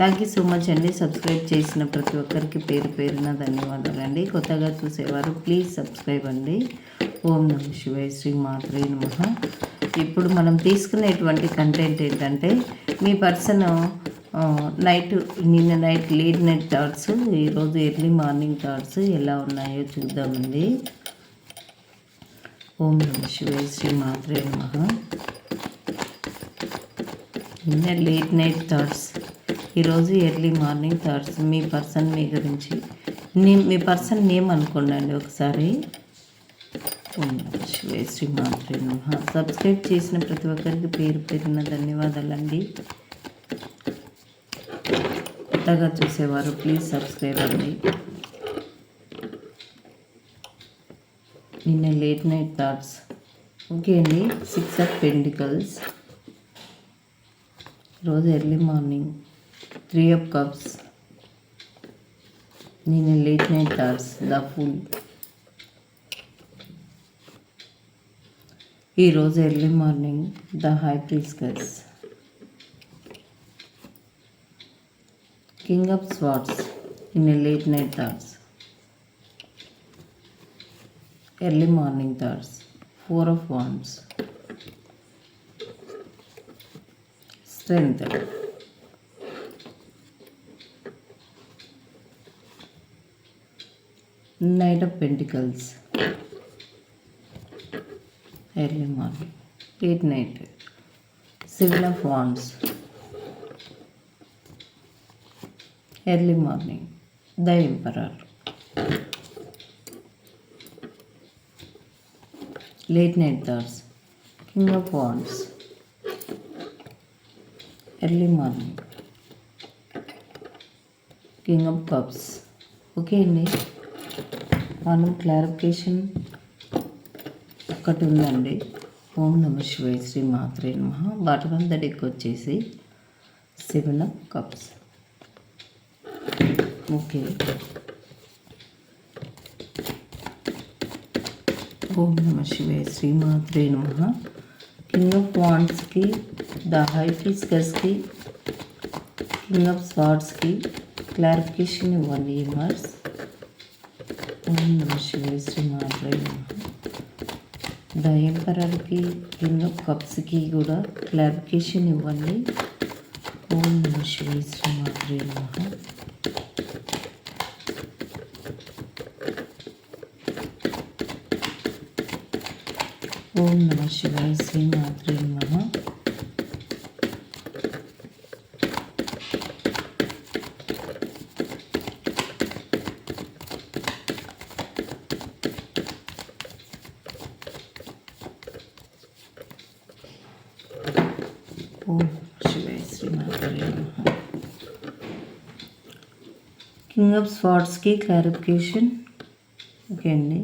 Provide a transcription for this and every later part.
Thank you so much అండి subscribe చేసిన ప్రతి ఒక్కరికి పేరు పేరున అండి కొత్తగా చూసేవారు ప్లీజ్ సబ్స్క్రైబ్ అండి ఓం నమ శివాయ శ్రీ మాత్రే నమ ఇప్పుడు మనం తీసుకునేటువంటి కంటెంట్ ఏంటంటే మీ పర్సన్ నైట్ నిన్న నైట్ లేట్ నైట్ థాట్స్ ఈరోజు ఎర్లీ మార్నింగ్ థాట్స్ ఎలా ఉన్నాయో చూద్దామండి ఓం నమ శివాయ శ్రీ మాత్రే నమ నిన్న లేట్ నైట్ థాట్స్ ఈరోజు ఎర్లీ మార్నింగ్ థాట్స్ మీ పర్సన్ మీ గురించి మీ పర్సన్ నేమ్ అనుకోండి ఒకసారి శ్రీ మాత్రే సబ్స్క్రైబ్ చేసిన ప్రతి ఒక్కరికి పేరు ధన్యవాదాలు ధన్యవాదాలండి కొత్తగా చూసేవారు ప్లీజ్ సబ్స్క్రైబ్ అండి నిన్న లేట్ నైట్ థాట్స్ ఓకే అండి సిక్స్ ఆఫ్ పెండికల్స్ రోజు early morning Three of Cups. Nina late night hours. The Fool. ఈరోజు early morning the high priestess king of swords in a late night thoughts early morning thoughts four of wands strength Knight of Pentacles, early morning, late night, Seven of Wands, early morning, the Emperor, late night thoughts, King of Wands, early morning, King of Cups. Okay, next. మనం clarification ఒకటి ఉందండి ఓం నమ శివాయ శ్రీ మాత్రే నమ water the deck వచ్చేసి సెవెన్ ఆఫ్ కప్స్ ఓకే ఓం నమ శ్రీ మాత్రే నమ కింగ్ ఆఫ్ పాండ్స్కి ద హై ఫిస్కస్కి కింగ్ ఆఫ్ స్వార్డ్స్కి క్లారిఫికేషన్ ఇవ్వండి యూనివర్స్ ఓం నమ శ్రీ శ్రీమాత్రే దయంపరాలకి కింద కప్స్కి కూడా క్లారిఫికేషన్ ఇవ్వండి ఓం నమ శ్రీ శ్రీమాత్రే నమ ఓం నమ శివాయ శ్రీమాత్రే నమ को शिवाय श्री किंग ऑफ स्वाट्स की क्लैरिफिकेशन कहने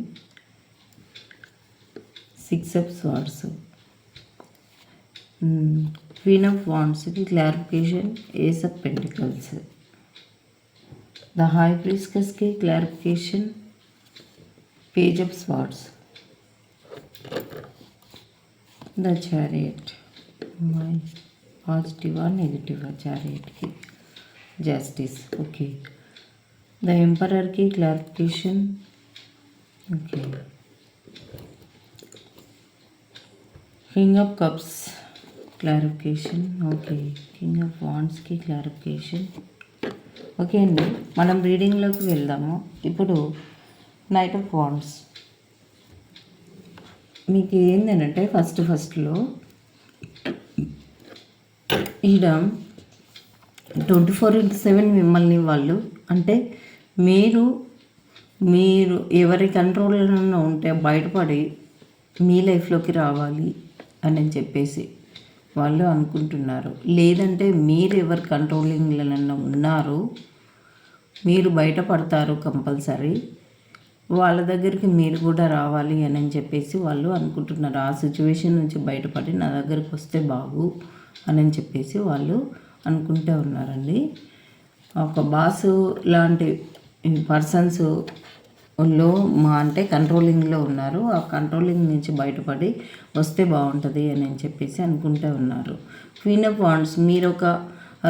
six of swords queen of wands की clarification ace of pentacles the high priestess की clarification page of swords the chariot माई పాజిటివా నెగిటివా చారియట్కి justice okay the ఎంపరర్కి clarification okay king of cups clarification okay king of వాండ్స్కి clarification okay అండి మనం రీడింగ్లోకి వెళ్దాము ఇప్పుడు knight of wands మీకు ఏంటంటే ఫస్ట్ ఫస్ట్లో ఈడ ట్వంటీ ఫోర్ ఇంటూ సెవెన్ మిమ్మల్ని వాళ్ళు అంటే మీరు మీరు ఎవరి కంట్రోల్లో ఉంటే బయటపడి మీ లైఫ్లోకి రావాలి అని చెప్పేసి వాళ్ళు అనుకుంటున్నారు లేదంటే మీరు ఎవరి కంట్రోలింగ్లో ఉన్నారు మీరు బయటపడతారు కంపల్సరీ వాళ్ళ దగ్గరికి మీరు కూడా రావాలి అని చెప్పేసి వాళ్ళు అనుకుంటున్నారు ఆ సిచ్యువేషన్ నుంచి బయటపడి నా దగ్గరికి వస్తే బాగు అని చెప్పేసి వాళ్ళు అనుకుంటూ ఉన్నారండి ఒక బాసు లాంటి పర్సన్స్ లో మా అంటే కంట్రోలింగ్లో ఉన్నారు ఆ కంట్రోలింగ్ నుంచి బయటపడి వస్తే బాగుంటుంది అని చెప్పేసి అనుకుంటూ ఉన్నారు క్వీన్ ఆఫ్ వాండ్స్ మీరు ఒక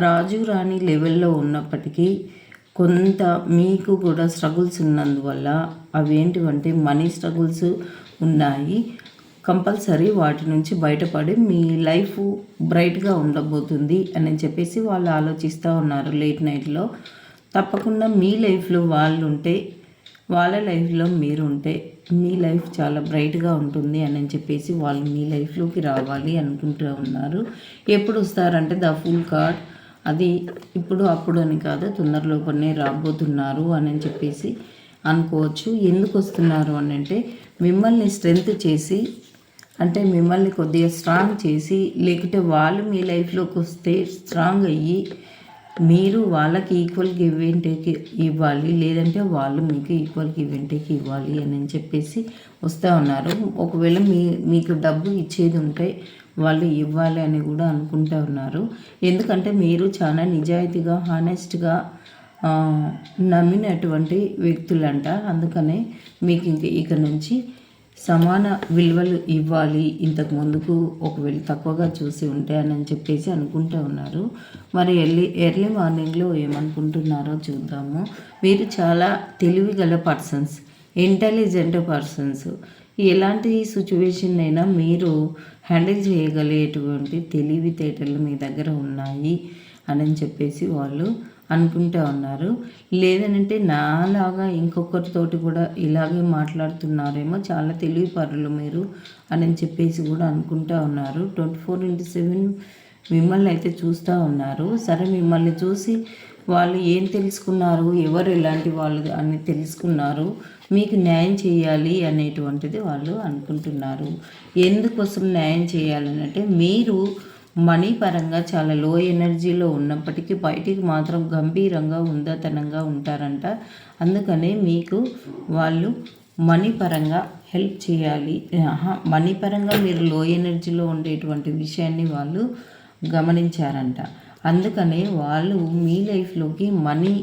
రాజు రాణి లెవెల్లో ఉన్నప్పటికీ కొంత మీకు కూడా స్ట్రగుల్స్ ఉన్నందువల్ల అవి ఏంటివంటే మనీ స్ట్రగుల్స్ ఉన్నాయి కంపల్సరీ వాటి నుంచి బయటపడి మీ లైఫ్ బ్రైట్గా ఉండబోతుంది అని చెప్పేసి వాళ్ళు ఆలోచిస్తూ ఉన్నారు లేట్ నైట్లో తప్పకుండా మీ లైఫ్లో వాళ్ళు ఉంటే వాళ్ళ లైఫ్లో మీరు ఉంటే మీ లైఫ్ చాలా బ్రైట్గా ఉంటుంది అని చెప్పేసి వాళ్ళు మీ లైఫ్లోకి రావాలి అనుకుంటూ ఉన్నారు ఎప్పుడు వస్తారంటే ద ఫుల్ కార్డ్ అది ఇప్పుడు అప్పుడు అని కాదు తొందరలోపనే రాబోతున్నారు అని చెప్పేసి అనుకోవచ్చు ఎందుకు వస్తున్నారు అని అంటే మిమ్మల్ని స్ట్రెంత్ చేసి అంటే మిమ్మల్ని కొద్దిగా స్ట్రాంగ్ చేసి లేకుంటే వాళ్ళు మీ లైఫ్లోకి వస్తే స్ట్రాంగ్ అయ్యి మీరు వాళ్ళకి ఈక్వల్ గివ్ ఇవ్వాలి లేదంటే వాళ్ళు మీకు ఈక్వల్ గివ్ ఇవ్వాలి అని చెప్పేసి వస్తూ ఉన్నారు ఒకవేళ మీ మీకు డబ్బు ఇచ్చేది ఉంటే వాళ్ళు ఇవ్వాలి అని కూడా అనుకుంటూ ఉన్నారు ఎందుకంటే మీరు చాలా నిజాయితీగా హానెస్ట్గా నమ్మినటువంటి వ్యక్తులంట అందుకనే మీకు ఇంక ఇక నుంచి సమాన విలువలు ఇవ్వాలి ఇంతకు ముందుకు ఒకవేళ తక్కువగా చూసి ఉంటాయని చెప్పేసి అనుకుంటూ ఉన్నారు మరి ఎర్లీ ఎర్లీ మార్నింగ్లో ఏమనుకుంటున్నారో చూద్దాము మీరు చాలా తెలివి గల పర్సన్స్ ఇంటెలిజెంట్ పర్సన్స్ ఎలాంటి సిచ్యువేషన్ అయినా మీరు హ్యాండిల్ చేయగలిగేటువంటి తెలివితేటలు మీ దగ్గర ఉన్నాయి అని చెప్పేసి వాళ్ళు అనుకుంటూ ఉన్నారు లేదనంటే నాలాగా ఇంకొకరితోటి కూడా ఇలాగే మాట్లాడుతున్నారేమో చాలా తెలివిపరులు మీరు అని చెప్పేసి కూడా అనుకుంటూ ఉన్నారు ట్వంటీ ఫోర్ ఇంటూ సెవెన్ మిమ్మల్ని అయితే చూస్తూ ఉన్నారు సరే మిమ్మల్ని చూసి వాళ్ళు ఏం తెలుసుకున్నారు ఎవరు ఎలాంటి వాళ్ళు అని తెలుసుకున్నారు మీకు న్యాయం చేయాలి అనేటువంటిది వాళ్ళు అనుకుంటున్నారు ఎందుకోసం న్యాయం చేయాలనంటే మీరు మనీ పరంగా చాలా లో ఎనర్జీలో ఉన్నప్పటికీ బయటికి మాత్రం గంభీరంగా ఉందతనంగా ఉంటారంట అందుకనే మీకు వాళ్ళు మనీ పరంగా హెల్ప్ చేయాలి మనీ పరంగా మీరు లో ఎనర్జీలో ఉండేటువంటి విషయాన్ని వాళ్ళు గమనించారంట అందుకనే వాళ్ళు మీ లైఫ్లోకి మనీ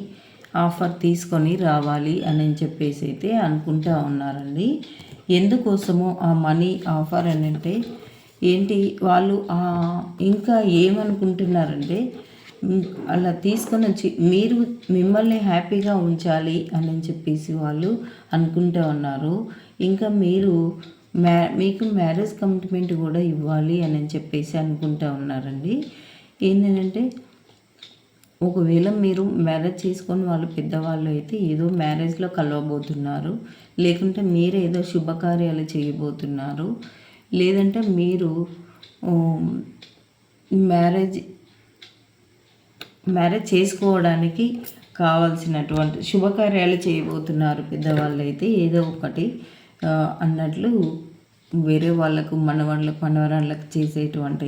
ఆఫర్ తీసుకొని రావాలి అని చెప్పేసి అయితే అనుకుంటా ఉన్నారండి ఎందుకోసము ఆ మనీ ఆఫర్ అని అంటే ఏంటి వాళ్ళు ఇంకా ఏమనుకుంటున్నారంటే అలా తీసుకొని వచ్చి మీరు మిమ్మల్ని హ్యాపీగా ఉంచాలి అని చెప్పేసి వాళ్ళు అనుకుంటూ ఉన్నారు ఇంకా మీరు మ్యా మీకు మ్యారేజ్ కమిట్మెంట్ కూడా ఇవ్వాలి అని చెప్పేసి అనుకుంటూ ఉన్నారండి ఏంటంటే ఒకవేళ మీరు మ్యారేజ్ చేసుకొని వాళ్ళు పెద్దవాళ్ళు అయితే ఏదో మ్యారేజ్లో కలవబోతున్నారు లేకుంటే మీరేదో శుభకార్యాలు చేయబోతున్నారు లేదంటే మీరు మ్యారేజ్ మ్యారేజ్ చేసుకోవడానికి కావాల్సినటువంటి శుభకార్యాలు చేయబోతున్నారు పెద్దవాళ్ళు అయితే ఏదో ఒకటి అన్నట్లు వేరే వాళ్ళకు మనవాళ్ళకు మనవరాళ్ళకు చేసేటువంటి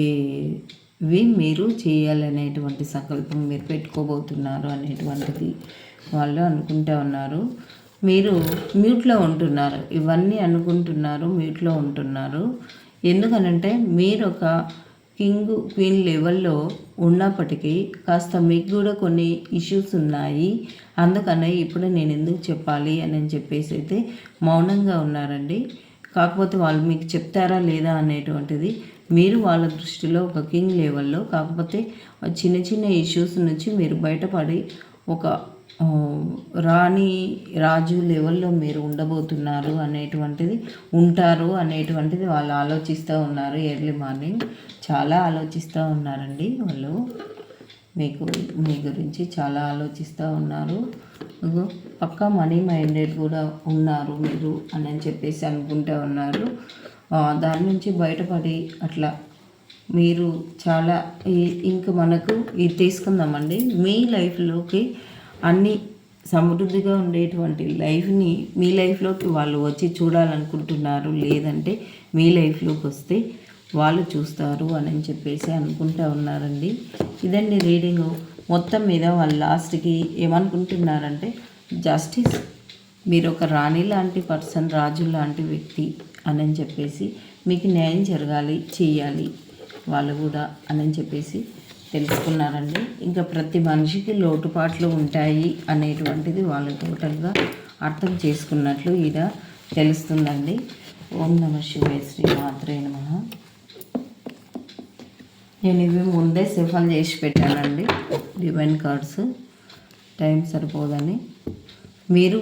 ఇవి మీరు చేయాలనేటువంటి సంకల్పం మీరు పెట్టుకోబోతున్నారు అనేటువంటిది వాళ్ళు అనుకుంటా ఉన్నారు మీరు మ్యూట్లో ఉంటున్నారు ఇవన్నీ అనుకుంటున్నారు మ్యూట్లో ఉంటున్నారు ఎందుకనంటే మీరు ఒక కింగ్ క్వీన్ లెవెల్లో ఉన్నప్పటికీ కాస్త మీకు కూడా కొన్ని ఇష్యూస్ ఉన్నాయి అందుకనే ఇప్పుడు నేను ఎందుకు చెప్పాలి అని చెప్పేసి అయితే మౌనంగా ఉన్నారండి కాకపోతే వాళ్ళు మీకు చెప్తారా లేదా అనేటువంటిది మీరు వాళ్ళ దృష్టిలో ఒక కింగ్ లెవెల్లో కాకపోతే చిన్న చిన్న ఇష్యూస్ నుంచి మీరు బయటపడి ఒక రాణి రాజు లెవెల్లో మీరు ఉండబోతున్నారు అనేటువంటిది ఉంటారు అనేటువంటిది వాళ్ళు ఆలోచిస్తూ ఉన్నారు ఎర్లీ మార్నింగ్ చాలా ఆలోచిస్తూ ఉన్నారండి వాళ్ళు మీకు మీ గురించి చాలా ఆలోచిస్తూ ఉన్నారు పక్కా మనీ మైండెడ్ కూడా ఉన్నారు మీరు అని చెప్పేసి అనుకుంటూ ఉన్నారు దాని నుంచి బయటపడి అట్లా మీరు చాలా ఇంకా మనకు ఇది తీసుకుందామండి మీ లైఫ్లోకి అన్నీ సమృద్ధిగా ఉండేటువంటి లైఫ్ని మీ లైఫ్లోకి వాళ్ళు వచ్చి చూడాలనుకుంటున్నారు లేదంటే మీ లైఫ్లోకి వస్తే వాళ్ళు చూస్తారు అని చెప్పేసి అనుకుంటా ఉన్నారండి ఇదండి రీడింగ్ మొత్తం మీద వాళ్ళు లాస్ట్కి ఏమనుకుంటున్నారంటే జస్టిస్ మీరు ఒక రాణి లాంటి పర్సన్ రాజు లాంటి వ్యక్తి అని చెప్పేసి మీకు న్యాయం జరగాలి చేయాలి వాళ్ళు కూడా అని చెప్పేసి తెలుసుకున్నారండి ఇంకా ప్రతి మనిషికి లోటుపాట్లు ఉంటాయి అనేటువంటిది వాళ్ళు టోటల్గా అర్థం చేసుకున్నట్లు ఇలా తెలుస్తుందండి ఓం నమ శివాయ శ్రీ మాత్రే నమ నేను ఇవి ముందే సిఫల్ చేసి పెట్టానండి డివైన్ కార్డ్స్ టైం సరిపోదని మీరు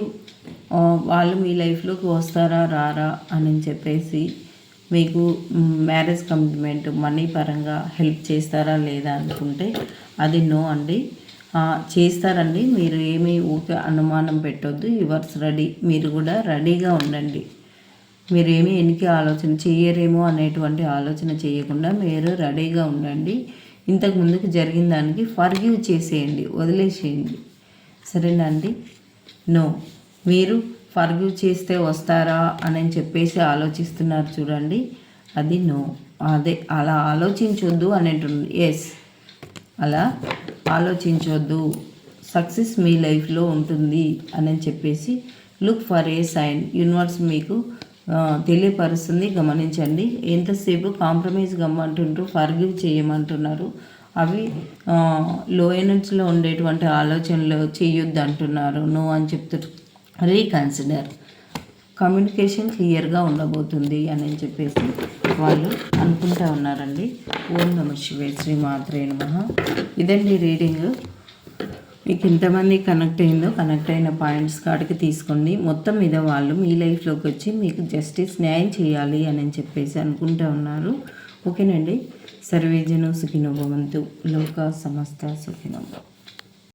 వాళ్ళు మీ లైఫ్లోకి వస్తారా రారా అని చెప్పేసి మీకు మ్యారేజ్ కమిట్మెంట్ మనీ పరంగా హెల్ప్ చేస్తారా లేదా అనుకుంటే అది నో అండి చేస్తారండి మీరు ఏమీ ఊరికే అనుమానం పెట్టొద్దు యువర్స్ రెడీ మీరు కూడా రెడీగా ఉండండి మీరు ఏమీ ఎనికి ఆలోచన చేయరేమో అనేటువంటి ఆలోచన చేయకుండా మీరు రెడీగా ఉండండి ఇంతకు ముందుకు జరిగిన దానికి ఫర్గ్యూ చేసేయండి వదిలేసేయండి సరేనా అండి నో మీరు ఫర్గ్యూ చేస్తే వస్తారా అని చెప్పేసి ఆలోచిస్తున్నారు చూడండి అది నో అదే అలా ఆలోచించొద్దు అని ఎస్ అలా ఆలోచించొద్దు సక్సెస్ మీ లైఫ్లో ఉంటుంది అని చెప్పేసి look for a sign universe మీకు తెలియపరుస్తుంది గమనించండి ఎంతసేపు కాంప్రమైజ్ గమ్మంటుంటూ ఫర్గివ్ చేయమంటున్నారు అవి లో ఎనర్జీలో ఉండేటువంటి ఆలోచనలు చేయొద్దు అంటున్నారు నో అని చెప్తు రీకన్సిడర్ కమ్యూనికేషన్ క్లియర్గా ఉండబోతుంది అని చెప్పేసి వాళ్ళు అనుకుంటా ఉన్నారండి ఓం నమ శివే శ్రీ మాత్రే నమ ఇదండి రీడింగ్ మీకు ఎంతమంది కనెక్ట్ అయిందో కనెక్ట్ అయిన పాయింట్స్ కాడికి తీసుకోండి మొత్తం మీద వాళ్ళు మీ లైఫ్లోకి వచ్చి మీకు జస్టిస్ న్యాయం చేయాలి అని చెప్పేసి అనుకుంటా ఉన్నారు ఓకేనండి సర్వేజను సుఖినోభవంతు లోక సమస్త సుఖినోభవంతు